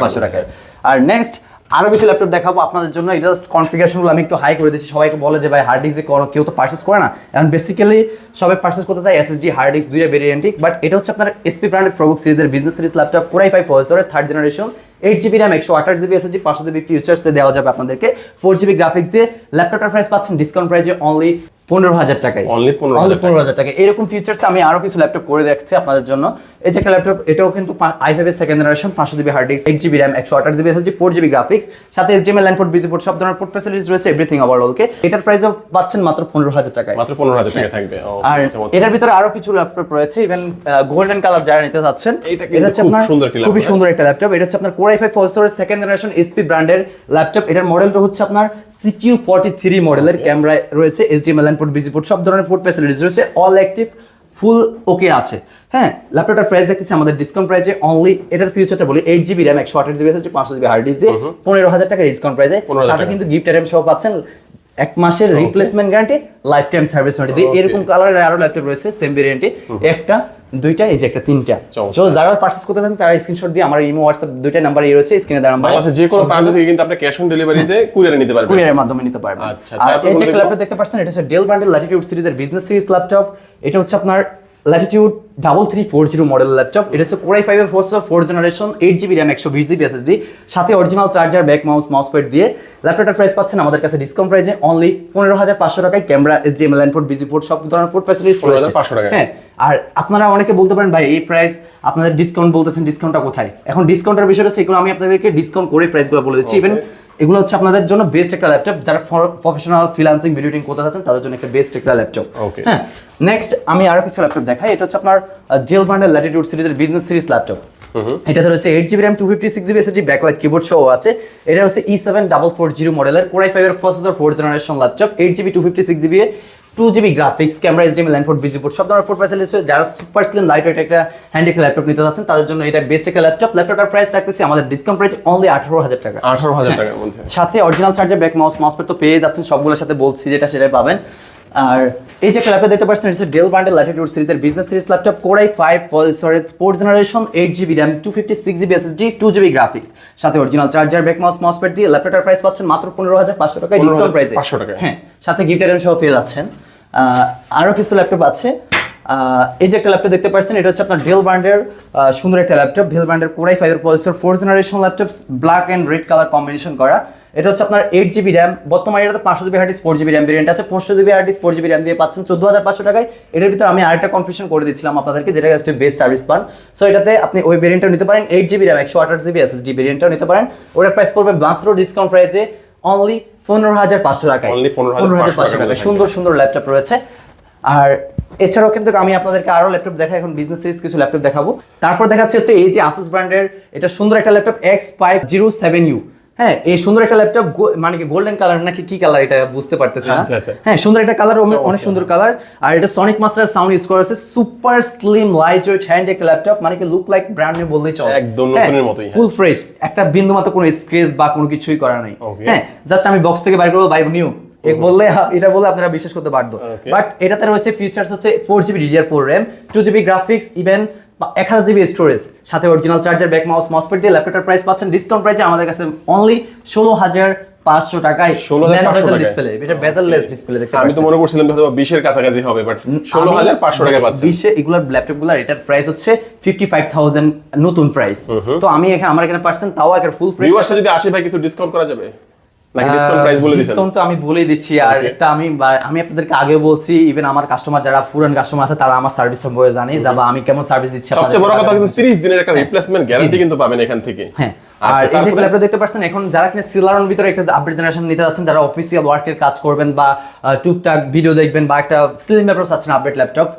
পাঁচশো টাকায়। আর নেক্সট আরও কিছু ল্যাপটপ দেখাবো আপনাদের জন্য। এটা জাস্ট কনফিগারেশনগুলো আমি একটু হাই করে দিচ্ছি। সবাইকে বলে যে, ভাই হার্ড ডিস্ক দিয়ে করো, কেউ তো পার্চেস করে না। এখন বেসিক্যালি সবাই পার্চেস করতে চায় এসএসডি হার্ড ডিস্ক দুইটা ভেরিয়েন্টই বাট এটা হচ্ছে আপনার এসপি ব্র্যান্ডের প্রবুক সিরিজের business series laptop core i five প্রসেসরের third generation eight GB RAM একশো আঠাশ জিবি এসএসডি পাঁচশো জিবি ফিউচার্সে দেওয়া যাবে আপনাদেরকে। ফোর জিবি গ্রাফিক্স দিয়ে ল্যাপটপটার প্রাইস পাচ্ছেন ডিসকাউন্ট প্রাইসে অনলি পনেরো হাজার টাকায়। Only 15,000 Only পনেরো হাজার টাকা এরকম ফিচার্স আমি আরও কিছু ল্যাপটপ করে দেখছি আপনাদের জন্য। এই যে একটা ল্যাপটপ এটাও কিন্তু আই ফাইভ এর সেকেন্ড জেনারেশন পাঁচশো GB hard disk eight GB RAM একশো আঠাশ GB SSD four GB graphics সাথে পোর্ট বিজি পোর্ট সব ধরনের পোর্ট ফ্যাসিলিটিস রয়েছে এভরিথিং ওভারঅলকে এটার প্রাইসও পাচ্ছেন মাত্র পনেরো হাজার টাকায়। মাত্র পনেরো হাজার টাকা থাকবে। আর এটার ভিতরে আরও কিছু ল্যাপটপ রয়েছে ইভেন গোল্ডেন কালার যারা নিতে চাচ্ছেন এটা হচ্ছে আপনার সুন্দর খুবই সুন্দর একটা ল্যাপটপ এটা হচ্ছে আপনার কোরাই ফাইভ প্রসেসরের সেকেন্ড জেনারেশন এসপি ব্র্যান্ডের ল্যাপটপ এটার মডেলটা হচ্ছে আপনার সিকিউ ফর্টি থ্রি মডেলের ক্যামেরা রয়েছে HDMI LAN port VGA port সব ধরনের পোর্ট ফ্যাসিলিটিস রয়েছে। অল অ্যাক্টিভ ফুল ওকে আছে। হ্যাঁ ল্যাপটপটার প্রাইস দেখতেছি আমাদের ডিসকাউন্ট প্রাইসে অনলি এটার ফিউচারটা বলি এইট জিবি র্যাম একশো আঠাশ জিবি এসএসডি পাঁচশো জিবি হার্ড ডিস্ক দিয়ে পনেরো হাজার টাকা ডিসকাউন্ট প্রাইসে 15,000 সাথে কিন্তু গিফট আইটেম সব পাচ্ছেন এক মাসের replacement guarantee life time service warranty দিয়ে. এরকম কালারের আরও ল্যাপটপ রয়েছে সেম ভেরিয়েন্টে একটা দুইটা এই যে একটা তিনটা। সো যারা পার্চেস করতে চান তারা স্ক্রিনশট দিয়ে আমার ইমো হোয়াটসঅ্যাপ দুইটা নাম্বার এই রয়েছে স্ক্রিনে দেওয়া নাম্বার আচ্ছা যে কোনো প্রান্ত থেকে কিন্তু আপনি ক্যাশ অন ডেলিভারিতে কুরিয়ারে নিতে পারবেন। কুরিয়ারের মাধ্যমে নিতে পারবেন। আচ্ছা, আর এই যে ল্যাপটপ দেখতে পাচ্ছেন এটা হচ্ছে ডেল ব্র্যান্ডের ল্যাটিটিউড সিরিজের বিজনেস সিরিজ ল্যাপটপ এটা হচ্ছে আপনার Latitude double three four zero model laptop এটা হচ্ছে কোরাই ফাইভের four four generation eight GB RAM একশো বিশ জিবি এসএসডি সাথে original charger bag mouse mouse pad দিয়ে। ল্যাপটপটার প্রাইস পাচ্ছেন আমাদের কাছে ডিসকাউন্ট প্রাইসে অনলি পনেরো হাজার পাঁচশো টাকায়। Camera S G M L port VGA port সব ধরনের পোর্ট ফ্যাসিলিটিস রয়েছে। 15,500 টাকায়। হ্যাঁ আর আপনারা অনেকে বলতে পারেন ভাই এই প্রাইস আপনাদের ডিসকাউন্ট বলতেছেন ডিসকাউন্টটা কোথায়? এখন ডিসকাউন্টের বিষয়টা হচ্ছে এগুলো আমি আপনাদেরকে ডিসকাউন্ট করে প্রাইসগুলো বলে দিচ্ছি। ইভেন এগুলো হচ্ছে আপনাদের জন্য বেস্ট একটা ল্যাপটপ যারা প্রফেশনাল ফ্রিলান্সিং ভিডিও এডিটিং করতে চাচ্ছেন তাদের জন্য একটা বেস্ট একটা ল্যাপটপ হ্যাঁ নেক্সট আমি আরও কিছু ল্যাপটপ দেখাই। এটা হচ্ছে আপনার জেল ব্র্যান্ডের ল্যাটিটিউড সিরিজের বিজনেস সিরিজ ল্যাপটপ এটা রয়েছে eight GB RAM two fifty six GB SSD backlight keyboard সহ আছে। এটা হচ্ছে E seven double four zero মডেলের কোরাই ফাইভের processor four generation laptop eight GB two fifty six GB two GB graphics camera HDMI LAN port VGA port সব ধরনের port facilities যারা super slim light weight একটা hand একটা laptop নিতে যাচ্ছেন তাদের জন্য এটা বেস্ট একটা ল্যাপটপ ল্যাপটপটার প্রাইস রাখতেছি আমাদের ডিসকাউন্ট প্রাইস অনলি আঠারো হাজার টাকা। আঠারো হাজার টাকার মধ্যে। সাথে original charger bag mouse mousepad তো পেয়ে যাচ্ছেন সবগুলোর সাথে বলছি যেটা সেটাই পাবেন। আর এই যে একটা ল্যাপটপ দেখতে পাচ্ছেন এটা ডেল ব্র্যান্ডের ল্যাটিটিউড সিরিজের business series laptop core i five sorry fourth generation eight GB RAM two fifty six GB S SSD two GB graphics সাথে original charger bag mouse mouse pad দিয়ে ল্যাপটপটার প্রাইস পাচ্ছেন মাত্র পনেরো হাজার পাঁচশো টাকায় ডিসকাউন্ট প্রাইসে পাঁচশো টাকা হ্যাঁ সাথে গিফট আইটেম সহ পেয়ে যাচ্ছেন। আরও আরও কিছু ল্যাপটপ আছে। এই যে একটা ল্যাপটপ দেখতে পাচ্ছেন এটা হচ্ছে আপনার ডেল ব্র্যান্ডের সুন্দর একটা ল্যাপটপ ডেল ব্র্যান্ডের কোরাই ফাইভের processor four generation laptop black and red colour combination করা। এটা হচ্ছে আপনার এইট জিবি র্যাম বর্তমানে এটাতে পাঁচশো GB hard disk four GB RAM variant আছে। পাঁচশো GB hard disk four GB RAM দিয়ে পাচ্ছেন চোদ্দ হাজার পাঁচশো টাকায়। এটার ভিতরে আমি আরেকটা কনফিউশন করে দিচ্ছিলাম আপনাদেরকে যেটা একটা বেস্ট সার্ভিস পান সো এটাতে আপনি ওই ভেরিয়েন্টটাও নিতে পারেন এইট জিবি র্যাম একশো আঠাশ জিবি এসএসডি ভেরিয়েন্টটাও নিতে পারেন। ওটার প্রাইস পড়বে মাত্র ডিসকাউন্ট প্রাইসে অনলি পনেরো হাজার পাঁচশো টাকায়। Only 15,500 পনেরো হাজার পাঁচশো টাকায়। সুন্দর সুন্দর ল্যাপটপ রয়েছে। আর এছাড়াও কিন্তু আমি আপনাদেরকে আরও ল্যাপটপ দেখাই এখন বিজনেস সিরিজ কিছু ল্যাপটপ দেখাবো। তারপর দেখাচ্ছি হচ্ছে এই যে আসুস ব্র্যান্ডের এটা সুন্দর একটা laptop X five zero seven U হ্যাঁ এই সুন্দর একটা ল্যাপটপ মানে কি গোল্ডেন কালার নাকি কি কালার এটা বুঝতে পারতেছি না? আচ্ছা, আচ্ছা। হ্যাঁ সুন্দর একটা কালার অনেক সুন্দর কালার আর এটা সনিক মাস্টার সাউন্ড ইউজ করা আছে super slim light weight hand একটা ল্যাপটপ মানে কি লুক লাইক ব্র্যান্ড নিউ বললেই চলে। একদম নতুনের মতোই, হ্যাঁ। ফুল ফ্রেশ একটা বিন্দু মাত্র কোনো স্ক্রেচ বা কোনো কিছুই করা নাই। হ্যাঁ জাস্ট আমি বক্স থেকে বাইর করব বাই নিউ বললে এটা বলে আপনারা বিশ্বাস করতে বাধ্য। বাট এটাতে রয়েছে ফিচার্স হচ্ছে four GB DDR four RAM two GB graphics even এক হাজার জিবি স্টোরেজ সাথে original charger bag mouse mousepad দিয়ে ল্যাপটপটার প্রাইস পাচ্ছেন ডিসকাউন্ট প্রাইসে আমাদের কাছে অনলি ষোলো হাজার পাঁচশো টাকায় 16,500 টাকায়। ডিসপ্লে এটা বেজারলেস ডিসপ্লে দেখতে আমি তো মনে করছিলাম হয়তো বিশের কাছাকাছি হবে বাট ষোলো হাজার পাঁচশো টাকা পাচ্ছেন। বিশে এগুলোর ল্যাপটপগুলার এটার প্রাইস হচ্ছে ফিফটি ফাইভ থাউজেন্ড নতুন প্রাইস তো আমি এখানে আমার এখানে পার্সেন্ট তাও একটা ফুল প্রাইস যদি আসে ভাই কিছু ডিসকাউন্ট করা যাবে? নাকি ডিসকাউন্ট প্রাইস বলে দিছেন ডিসকাউন্ট তো আমি বলেই দিচ্ছি আর একটা এটা আমি আমি আপনাদেরকে আগে বলছি ইভেন আমার কাস্টমার যারা পুরান কাস্টমার আছে তারা আমার সার্ভিস সম্পর্কে জানে যাবা আমি কেমন সার্ভিস দিচ্ছি সবচেয়ে বড় কথা কিন্তু তিরিশ দিনের একটা রিপ্লেসমেন্ট গ্যারান্টি কিন্তু পাবেন এখান থেকে। হ্যাঁ। আর আচ্ছা, এই যে ল্যাপটপ দেখতে পাচ্ছেন এখন যারা কিনা সিলারন ভিতরে একটা আপডেট জেনারেশন নিতে যাচ্ছেন যারা অফিসিয়াল ওয়ার্কের কাজ করবেন বা টুকটাক ভিডিও দেখবেন বা একটা স্লিম ল্যাপটপ চাচ্ছেন আপডেট ল্যাপটপ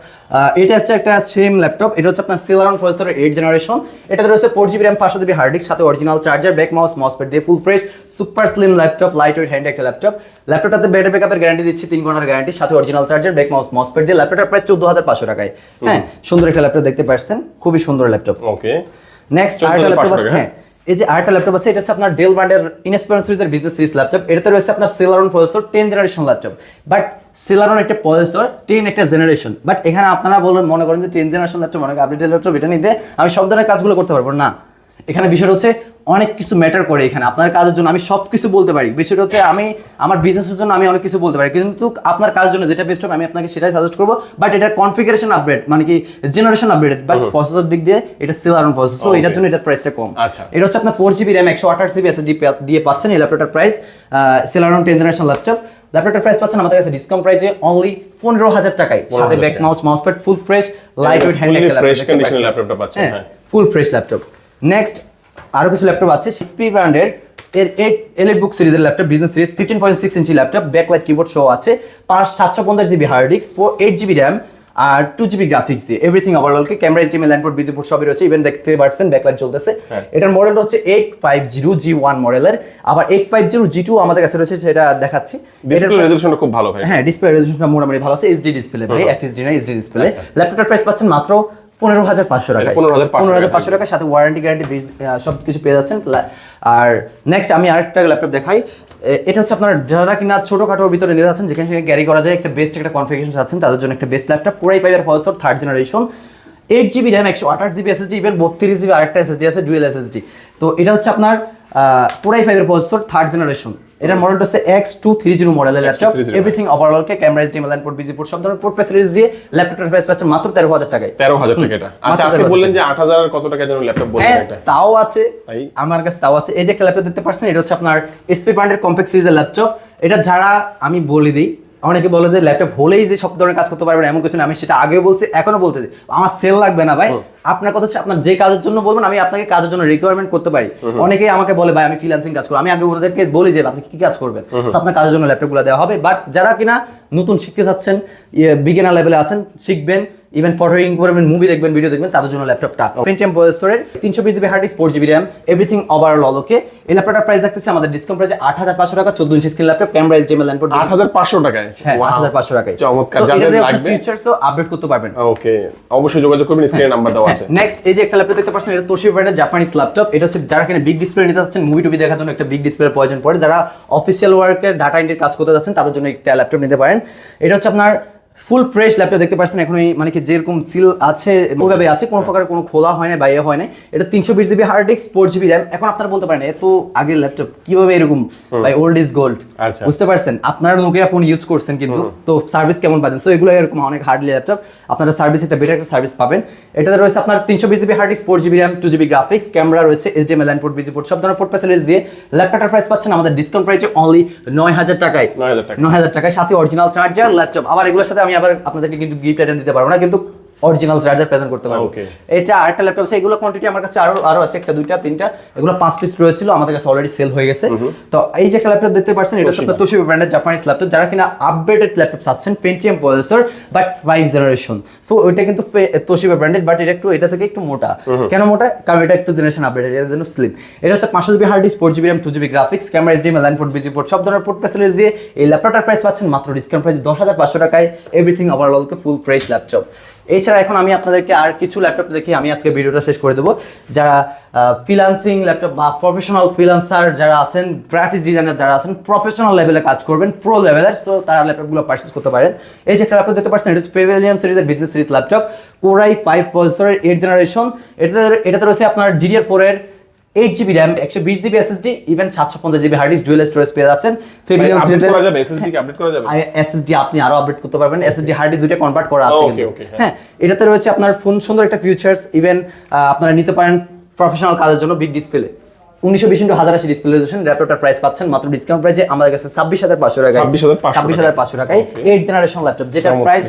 এটা হচ্ছে একটা সেম ল্যাপটপ এটা হচ্ছে আপনার সিলারন প্রসেসরের এইট জেনারেশন এটাতে রয়েছে ফোর জিবি র্যাম পাঁচশো জিবি হার্ড ডিস্ক সাথে original charger bag mouse mousepad দিয়ে full fresh super slim laptop light weight hand একটা ল্যাপটপ ল্যাপটপটাতে ব্যাটারি ব্যাকআপের গ্যারান্টি দিচ্ছি তিন ঘণ্টার গ্যারান্টি সাথে original charger bag mouse mousepad দিয়ে ল্যাপটপটা প্রায় চোদ্দ হাজার পাঁচশো টাকায়। হ্যাঁ সুন্দর একটা ল্যাপটপ দেখতে পাচ্ছেন খুবই সুন্দর ল্যাপটপ ওকে নেক্সট আরেকটা ল্যাপটপ আছে হ্যাঁ। এই যে আরেকটা ল্যাপটপ আছে, এটা হচ্ছে আপনার ডেল ব্র্যান্ডের ইনএক্সপেরিয়েন্স সিরিজের বিজনেস সিরিজ ল্যাপটপ এটাতে রয়েছে আপনার Celeron processor ten generation laptop but Celeron একটা প্রসেসর টেন একটা জেনারেশন বাট এখানে আপনারা বলেন মনে করেন যে টেন জেনারেশন ল্যাপটপ অনেক আপডেটেড ল্যাপটপ এটা নিতে আমি সব ধরনের কাজগুলো করতে পারব না। এখানে বিষয়টা হচ্ছে অনেক কিছু ম্যাটার করে এখানে। আপনার কাজের জন্য আমি সব কিছু বলতে পারি। বিষয়টা হচ্ছে আমি আমার বিজনেসের জন্য আমি অনেক কিছু বলতে পারি। কিন্তু আপনার কাজের জন্য যেটা বেস্ট হবে আমি আপনাকে সেটাই সাজেস্ট করব। বাট এটা কনফিগারেশন আপডেট মানে কি জেনারেশন আপডেট বাট প্রসেসর দিক দিয়ে এটা সেলারন প্রসেসর Okay. এটার জন্য এটার প্রাইসটা কম। আচ্ছা। এটা হচ্ছে আপনার ফোর জিবি র্যাম একশো আঠাশ জিবি এসএসডি দিয়ে পাচ্ছেন এই ল্যাপটপটার price Celeron ten generation laptop ল্যাপটপটার price পাচ্ছেন আমাদের কাছে ডিসকাউন্ট প্রাইসে অনলি পনেরো হাজার টাকায়। সাথে 15,000 bag mouse mouse pad full fresh light weight hand fresh condition ল্যাপটপটা পাচ্ছেন। ফুল ফ্রেশ ল্যাপটপ নেক্সট আরও কিছু ল্যাপটপ আছে স্পি ব্র্যান্ডের এর এইট এলিট বুক সিরিজের laptop business series fifteen point six ইঞ্চি ল্যাপটপ ব্যাকলাইট কিবোর্ড শো আছে পাঁচ সাতশো পঞ্চাশ GB hard disk four eight GB RAM আর টু জিবি গ্রাফিক্স দিয়ে। Everything ওভারঅলকে camera HDMI LAN port VGA port সবই রয়েছে ইভেন দেখতে পাচ্ছেন ব্যাকলাইট চলতেছে। হ্যাঁ। এটার মডেলটা হচ্ছে eight five zero G one মডেলের আবার eight five zero G two আমাদের কাছে রয়েছে সেটা দেখাচ্ছি। ডিসপ্লে রেজলিউশনটা খুব ভালো ভাই। হ্যাঁ ডিসপ্লে রেজলিউশনটা মোটামুটি ভালো আছে এইচডি ডিসপ্লে ভাই এফএসডি না এইচডি ডিসপ্লে। ল্যাপটপটার প্রাইস পাচ্ছেন মাত্র পনেরো হাজার পাঁচশো টাকা 15,500 পনেরো হাজার পাঁচশো টাকার সাথে ওয়ারেন্টি গ্যারান্টি সব কিছু পেয়ে যাচ্ছেন। আর নেক্সট আমি আরেকটা ল্যাপটপ দেখাই। এটা হচ্ছে আপনার যারা কিনা ছোটোখাটোর ভিতরে নিতে যাচ্ছেন যেখানে সেখানে ক্যারি করা যায় একটা বেস্ট একটা কনফিগারেশন আছেন তাদের জন্য একটা বেস্ট ল্যাপটপ পুরাই ফাইভের processor third generation eight GB RAM একশো আঠাশ জিবি এসএসডি ইভেন বত্রিশ জিবি আরেকটা এসএসডি আছে ডুয়েল এসএসডি তো এটা হচ্ছে আপনার পুরাই ফাইভের প্রসেসর থার্ড জেনারেশন এটার মডেলটা হচ্ছে এক্স টু থ্রি জিরো মডেলের laptop X230 everything ওভারঅলকে camera HDMI port VGA port সব ধরনের পোর্ট ফ্যাসিলিটিস দিয়ে ল্যাপটপটার প্রাইস পাচ্ছেন মাত্র তেরো হাজার টাকায়। তেরো হাজার টাকা এটা। আচ্ছা আজকে বললেন যে আট হাজার কত টাকা যেন ল্যাপটপ বললেন হ্যাঁ এটা? তাও আছে? আমার কাছে তাও আছে। এই যে একটা ল্যাপটপ দেখতে পাচ্ছেন এটা হচ্ছে আপনার এসপি ব্র্যান্ডের কম্প্যাক্ট সিরিজের ল্যাপটপ এটা যারা আমি বলে দিই অনেকে বলে যে ল্যাপটপ হলেই যে সব ধরনের কাজ করতে পারবেন এমন কিছু না আমি সেটা আগেও বলছি এখনও বলতে আমার সেল লাগবে না ভাই। আপনার কথা হচ্ছে আপনার যে কাজের জন্য বলবেন আমি আপনাকে কাজের জন্য রিকোয়ারমেন্ট করতে পারি। অনেকেই আমাকে বলে ভাই আমি ফ্রিল্যান্সিং কাজ করব। আমি আগে ওদেরকে বলি যে আপনি কি কাজ করবেন? আপনার কাজের জন্য ল্যাপটপগুলো দেওয়া হবে। বাট যারা কিনা নতুন শিখতে চাচ্ছেন বিজ্ঞানা লেভেলে আছেন শিখবেন। ইভেন ফটো এডিটিং করবেন মুভি দেখবেন ভিডিও দেখবেন তাদের জন্য ল্যাপটপটা পেন্টিএম প্রসেসরের তিনশো বিশ GB hard disk four GB RAM everything overall অলকে এই ল্যাপটপটার প্রাইস রাখতেছে আমাদের ডিসকাউন্ট প্রাইসে আট হাজার পাঁচশো টাকা চোদ্দ ইঞ্চি screen laptop camera HDMI LAN port আট হাজার পাঁচশো টাকায়? হ্যাঁ আট হাজার পাঁচশো টাকায়। চমৎকার যাদের আপনি লাগবে। ফিচার্সও আপডেট করতে পারবেন। ওকে অবশ্যই যোগাযোগ করবেন স্ক্রিনে নাম্বার দেওয়া আছে। নেক্সট এই যে একটা ল্যাপটপ দেখতে পাচ্ছেন এটা তোশিবা ব্র্যান্ডের জাপানিজ ল্যাপটপ এটা হচ্ছে যারা কিনা বিগ ডিসপ্লে নিতে যাচ্ছেন মুভি টুভি দেখার জন্য একটা বিগ ডিসপ্লে প্রয়োজন পড়ে। যারা অফিসিয়াল ওয়ার্কের ডাটা এন্ট্রির কাজ করতে যাচ্ছেন তাদের জন্য একটা ল্যাপটপ নিতে পারেন। এটা হচ্ছে আপনার ফুল ফ্রেশ ল্যাপটপ দেখতে পাচ্ছেন এখন এই মানে কি যেরকম সিল আছে ওইভাবে আছে কোনো প্রকার কোনো খোলা হয় না বাইরে হয় না এটা তিনশো বিশ GB hard disk four GB RAM এখন আপনারা বলতে পারেন এত আগের ল্যাপটপ কীভাবে এরকম বাই ওল্ড ইজ গোল্ড আচ্ছা। বুঝতে পারছেন? আপনারা নোকিয়া ফোন ইউজ করছেন কিন্তু তো সার্ভিস কেমন পাচ্ছেন? সো এগুলো এরকম অনেক হার্ডলি ল্যাপটপ আপনারা সার্ভিস একটা বেটার একটা সার্ভিস পাবেন। এটাতে রয়েছে আপনার তিনশো বিশ GB hard disk four GB RAM two GB graphics camera রয়েছে H D M port VGA port সব ধরনের পোর্ট ফ্যাসিলিটিস দিয়ে ল্যাপটপটার প্রাইস পাচ্ছেন আমাদের ডিসকাউন্ট প্রাইসে অনলি নয় হাজার টাকায়। নয় হাজার টাকায়। সাথে অরিজিনাল চার্জার ল্যাপটপ আবার এগুলোর সাথে আমি আবার আপনাদেরকে কিন্তু গিফট আইটেম দিতে পারব না কিন্তু অরিজিনাল চার্জার প্রেজেন্ট করতে পারব. এটা আরেকটা ল্যাপটপ আছে এগুলো কোয়ান্টিটি আমার কাছে আরও আরও আছে একটা দুইটা তিনটা এগুলো পাঁচ পিস রয়েছিল আমাদের কাছে অলরেডি সেল হয়ে গেছে। তো এই যে একটা ল্যাপটপ দেখতে পাচ্ছেন এটা হচ্ছে। তোশিবা ব্র্যান্ডের জাপানিজ ল্যাপটপ যারা কিনা আপডেটেড ল্যাপটপ চাচ্ছেন Pentium processor but five generation so ওইটা কিন্তু তোশিবা ব্র্যান্ডেড বাট এটা একটু এটা থেকে একটু মোটা। কেন মোটা? কারণ এটা একটু জেনারেশন আপডেটেড এর জন্য স্লিম এটা হচ্ছে পাঁচশো GB hard disk four GB RAM two GB graphics camera HDMI LAN port VGA port সব ধরনের পোর্ট ফ্যাসিলিটিস দিয়ে এই ল্যাপটপটার প্রাইস পাচ্ছেন মাত্র ডিসকাউন্ট প্রাইস দশ হাজার পাঁচশো টাকায়। এভরিথিং ওভারঅলকে ফুল ফ্রেশ ল্যাপটপ এছাড়া এখন আমি আপনাদেরকে আর কিছু ল্যাপটপ দেখি আমি আজকে ভিডিওটা শেষ করে দেবো। যারা ফ্রিলান্সিং ল্যাপটপ বা প্রফেশনাল ফ্রিলান্সার যারা আছেন গ্রাফিক্স ডিজাইনার যারা আছেন প্রফেশনাল লেভেলে কাজ করবেন প্রো লেভেলের সো তারা ল্যাপটপগুলো পার্চেস করতে পারেন। এই যে ল্যাপটপ দেখতে পাচ্ছেন, এটা পেভেলিয়ান সিরিজের business series laptop core i five প্রসেসরের এইট জেনারেশন এটাতে এটাতে রয়েছে আপনার ডিডিআর ফোরের এইট জিবি র্যাম একশো বিশ জিবি এসএসডি ইভেন সাতশো পঞ্চাশ GB hard disk dual storage পেয়ে যাচ্ছেন। সিরিজের এসএসডি আপনি আরও আপডেট করতে পারবেন। এসএসডি হার্ড ডিস্ক দুটো কনভার্ট করা আছে হ্যাঁ। হ্যাঁ এটাতে রয়েছে আপনার ফোন সুন্দর একটা ফিউচার্স ইভেন আপনারা নিতে পারেন প্রফেশনাল কাজের জন্য বিগ ডিসপ্লে উনিশশো বিশ ইন্টু হাজার আশি ডিসপ্লে রেজলিউশন ল্যাপটপটার প্রাইস পাচ্ছেন মাত্র ডিসকাউন্ট প্রাইসে আমাদের কাছে ছাব্বিশ হাজার পাঁচশো 26,500 ছাব্বিশ হাজার পাঁচশো টাকায়. এইট জেনারেশন ল্যাপটপ যেটার প্রাইস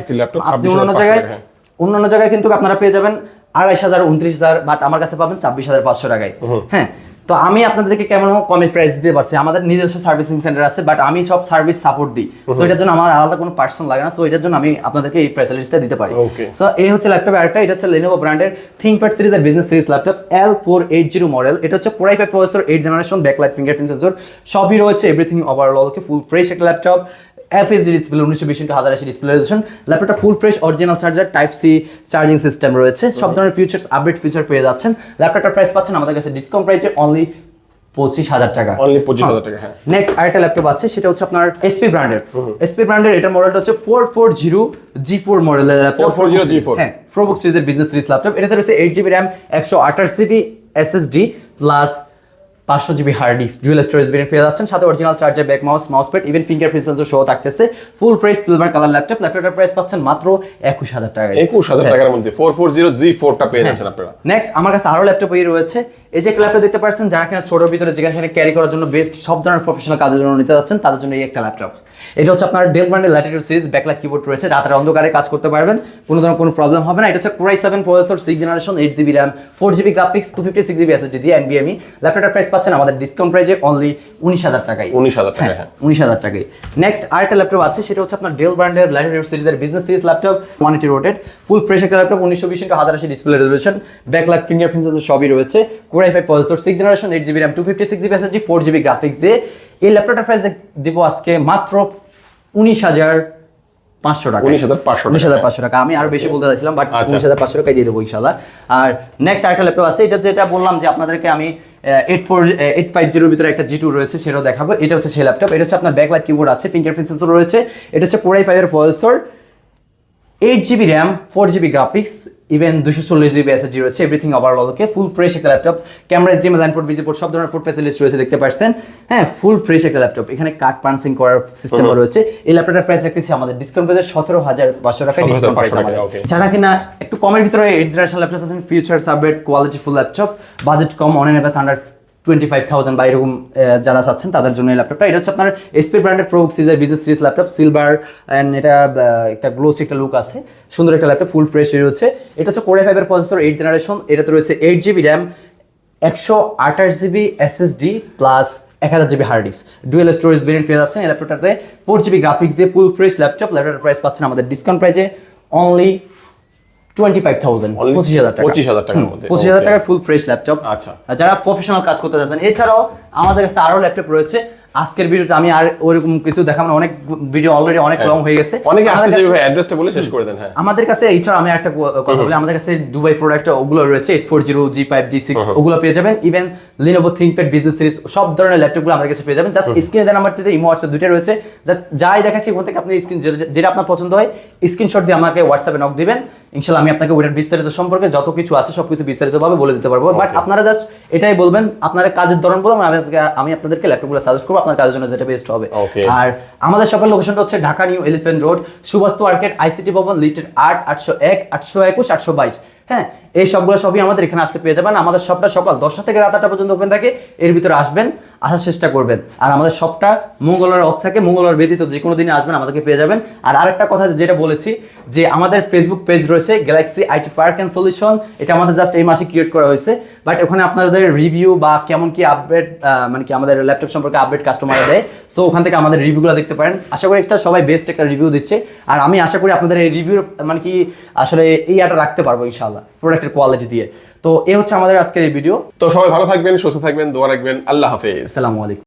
আপনি 26,500 অন্যান্য জায়গায় হ্যাঁ। অন্যান্য জায়গায় কিন্তু আপনারা পেয়ে যাবেন আড়াইশ হাজার উনত্রিশ হাজার বাট আমার কাছে পাবেন ছাব্বিশ হাজার পাঁচশো টাকায়। হ্যাঁ তো আমি আপনাদেরকে কেমন কমে প্রাইস দিতে পারছি। আমাদের নিজস্ব সার্ভিসিং সেন্টার আছে বাট আমি সব সার্ভিস সাপোর্ট দিই। সো এটার জন্য আমার আলাদা কোনো পার্সন লাগে না। সো এটার জন্য আমি আপনাদেরকে এই প্রাইস লিস্টটা দিতে পারি. সো এই হচ্ছে ল্যাপটপ আরেকটা এটা হচ্ছে লেনোভো ব্র্যান্ডের থিংকপ্যাড সিরিজের business series laptop L four eight zero model এটা হচ্ছে core i five processor eight generation backlight fingerprint sensor সবই রয়েছে everything overall okay full fresh একটা ল্যাপটপ এফএসডি ডিসপ্লে উনিশশো বিশ ইন্টু হাজার আশি ডিসপ্লে রেজলিউশন ল্যাপটপটা full fresh original charger type C charging system রয়েছে। সব ধরনের ফিউচার্স আপডেট ফিচার পেয়ে যাচ্ছেন। ল্যাপটপটার প্রাইস পাচ্ছেন আমাদের কাছে ডিসকাউন্ট প্রাইসে অনলি পঁচিশ হাজার টাকা। অনলি পঁচিশ হাজার টাকা হ্যাঁ। নেক্সট আরেকটা ল্যাপটপ আছে সেটা হচ্ছে আপনার এসপি ব্র্যান্ডের এসপি ব্র্যান্ডের এটা মডেলটা হচ্ছে four four zero G four মডেলের ল্যাপটপ 440 G4 হ্যাঁ প্রোবুক সিরিজের বিজনেস সিরিজ ল্যাপটপ এটাতে রয়েছে এইট জিবি র্যাম একশো আঠাশ জিবি এসএসডি প্লাস পাঁচশো GB hard disk dual storage variant পেয়ে যাচ্ছেন। সাথে original charger bag mouse mouse pad even fingerprint sensor সহ থাকতেছে। Full fresh silver colour laptop ল্যাপটপটার price পাচ্ছেন মাত্র একুশ হাজার টাকা একুশ হাজার টাকার মধ্যে। ফোর ফোর জিরো জি ফোরটা পেয়ে যাচ্ছেন আপনারা। নেক্সট আমার কাছে আরও ল্যাপটপ রয়েছে। এই যে একটা ল্যাপটপ দেখতে পাচ্ছেন যারা কিনা ছোটোর ভিতরে যেখানে সেখানে ক্যারি করার জন্য বেস্ট সব ধরনের প্রফেশনাল কাজের জন্য নিতে যাচ্ছেন তাদের জন্য এই একটা ল্যাপটপ এটা হচ্ছে আপনার ডেল ব্র্যান্ডের ল্যাটিটিউড সিরিজ ব্যাকলাইট কিবোর্ড রয়েছে রাতের অন্ধকারে কাজ করতে পারবেন কোনো ধরনের কোনো প্রবলেম হবে না। এটা হচ্ছে core i seven processor six generation eight GB RAM four GB graphics two fifty six GB SSD দিয়ে এনবিএমই ল্যাপটপটার প্রাইস পাচ্ছেন আমাদের ডিসকাউন্ট প্রাইসে অনলি উনিশ হাজার টাকায়। উনিশ হাজার টাকা হ্যাঁ উনিশ হাজার টাকায়। নেক্সট আরেকটা ল্যাপটপ আছে সেটা হচ্ছে আপনার ডেল ব্র্যান্ডের ল্যাটিটিউড সিরিজের business series laptop one eighty rotated full fresh একটা ল্যাপটপ উনিশশো বিশ হাজার আশি ডিসপ্লে রেজলিউশন ব্যাকলাইট ফিঙ্গারপ্রিন্ট সবই রয়েছে। Core i five processor six generation eight GB RAM two fifty six GB SSD four GB graphics দিয়ে এই ল্যাপটপটার প্রাইস দিব আজকে মাত্র উনিশ হাজার পাঁচশো টাকা 19,500 উনিশ হাজার পাঁচশো টাকা। আমি আরও বেশি বলতে চাইছিলাম বাট আচ্ছা। উনিশ হাজার পাঁচশো টাকায় দিয়ে দেবো ইনশাল্লাহ আর নেক্সট আরেকটা ল্যাপটপ আছে এটা যেটা বললাম যে আপনাদেরকে আমি এইট ফোর এইট ফাইভ জিরোর ভিতরে একটা জি টু রয়েছে সেটাও দেখাবো। এটা হচ্ছে সেই ল্যাপটপ এটা হচ্ছে আপনার ব্যাকলাইট কিবোর্ড আছে ফিঙ্গারপ্রিন্ট সেন্সর রয়েছে এটা হচ্ছে কোরাই ফাইভের processor eight GB RAM four GB graphics even দুশো চল্লিশ জিবি এসএসডি রয়েছে everything overall okay full fresh একটা laptop camera HDMI LAN port VGA port সব ধরনের ফুড ফেসিলিটি রয়েছে দেখতে পাচ্ছেন হ্যাঁ ফুল ফ্রেশ একটা ল্যাপটপ এখানে কার্ড পানসিং করার সিস্টেমও রয়েছে। এই ল্যাপটপটার প্রাইস রাখতেছি আমাদের ডিসকাউন্ট প্রাইসে সতেরো হাজার পাঁচশো টাকা ডিসকাউন্ট প্রাইস আমাদের। যারা কিনা একটু কমের ভিতরে এইট জেনারেশন ল্যাপটপ আছেন future subject quality full laptop budget com on an under twenty five thousand বা এরকম যারা চাচ্ছেন তাদের জন্য এই ল্যাপটপটা এটা হচ্ছে আপনার এসপি ব্র্যান্ডের প্রো সিরিজের business series laptop silver and এটা একটা গ্লোসি একটা লুক আছে। সুন্দর একটা ল্যাপটপ ফুল ফ্রেশ রয়েছে এটা হচ্ছে কোরে ফাইভের প্রসেসর এইট জেনারেশন এটাতে রয়েছে এইট জিবি র্যাম একশো আঠাশ জিবি এসএসডি প্লাস এক হাজার GB hard disk dual storage variant পেয়ে যাচ্ছেন এই ল্যাপটপটাতে ফোর জিবি গ্রাফিক্স দিয়ে ফুল ফ্রেশ ল্যাপটপ ল্যাপটপের প্রাইস পাচ্ছেন আমাদের ডিসকাউন্ট প্রাইসে অনলি টোয়েন্টি ফাইভ থাউজেন্ড পঁচিশ হাজার টাকা 25,000 টাকার মধ্যে। পঁচিশ হাজার Okay. টাকা ফুল ফ্রেশ ল্যাপটপ আচ্ছা। যারা প্রফেশনাল কাজ করতে চাচ্ছেন এছাড়াও আমাদের কাছে আরও ল্যাপটপ রয়েছে। আজকের ভিডিওতে আমি আর ওরকম কিছু দেখাবো অনেক ভিডিও অলরেডি অনেক লং হয়ে গেছে। অনেকে আসতে চাইবে কাছে- ভাই অ্যাড্রেসটা বলে শেষ করে দেন হ্যাঁ। আমাদের কাছে এছাড়া আমি একটা কথা বলি। আমাদের কাছে দুবাই প্রোডাক্ট ওগুলো রয়েছে eight four zero G five G six ওগুলো পেয়ে যাবেন। Even Lenovo ThinkPad business series সব ধরনের ল্যাপটপগুলো আমাদের কাছে পেয়ে যাবেন। জাস্ট স্ক্রিনে দেন নাম্বারটিতে ইমো হোয়াটসঅ্যাপ দুটো রয়েছে। জাস্ট যাই দেখাচ্ছি ওখান থেকে আপনি স্ক্রিন যেটা আপনার পছন্দ হয় স্ক্রিনশট দিয়ে আমাকে হোয়াটসঅ্যাপে নক দিবেন। ইনশাল্লাহ আমি আপনাকে ওইটার বিস্তারিত সম্পর্কে যত কিছু আছে সব কিছু বিস্তারিতভাবে বলে দিতে পারব। বাট আপনারা জাস্ট এটাই বলবেন আপনারা কাজের ধরন বলবেন আমি আমি আপনাদেরকে ল্যাপটপগুলো সাজেস্ট করব আপনার কাজের জন্য যেটা বেস্ট হবে. আর আমাদের সকল লোকেশনটা হচ্ছে Dhaka new elephant road Subastu market ICT Bhaban লিটেড আট আটশো এক আটশো একুশ আটশো বাইশ হ্যাঁ এই সবগুলো সবই আমাদের এখানে আসলে পেয়ে যাবেন। আমাদের সবটা সকাল দশটা থেকে রাত আটটা পর্যন্ত ওপেন থাকে। এর ভিতরে আসবেন, আসার চেষ্টা করবেন। আর আমাদের সবটা মঙ্গলবার অফ থাকে, মঙ্গলবার ব্যতীত যে কোনো দিনে আসবেন, আমাদেরকে পেয়ে যাবেন। আর আরেকটা কথা যেটা বলেছি, যে আমাদের ফেসবুক পেজ রয়েছে Galaxy IT park and solution এটা আমাদের জাস্ট এই মাসে ক্রিয়েট করা হয়েছে। বাট ওখানে আপনাদের রিভিউ বা কেমন কি আপডেট মানে কি আমাদের ল্যাপটপ সম্পর্কে আপডেট কাস্টমার দেয়। সো ওখান থেকে আমাদের রিভিউগুলো দেখতে পারেন। আশা করি একটা সবাই বেস্ট একটা রিভিউ দিচ্ছে। আর আমি আশা করি আপনাদের এই রিভিউ মানে কি আসলে এই আটা রাখতে পারব ইনশাল্লাহ প্রোডাক্টের কোয়ালিটি দিয়ে। তো এ হচ্ছে আমাদের আজকের এই ভিডিও তো সবাই ভালো থাকবেন সুস্থ থাকবেন দোয়া রাখবেন। আল্লাহ হাফেজ। আসসালামু আলাইকুম।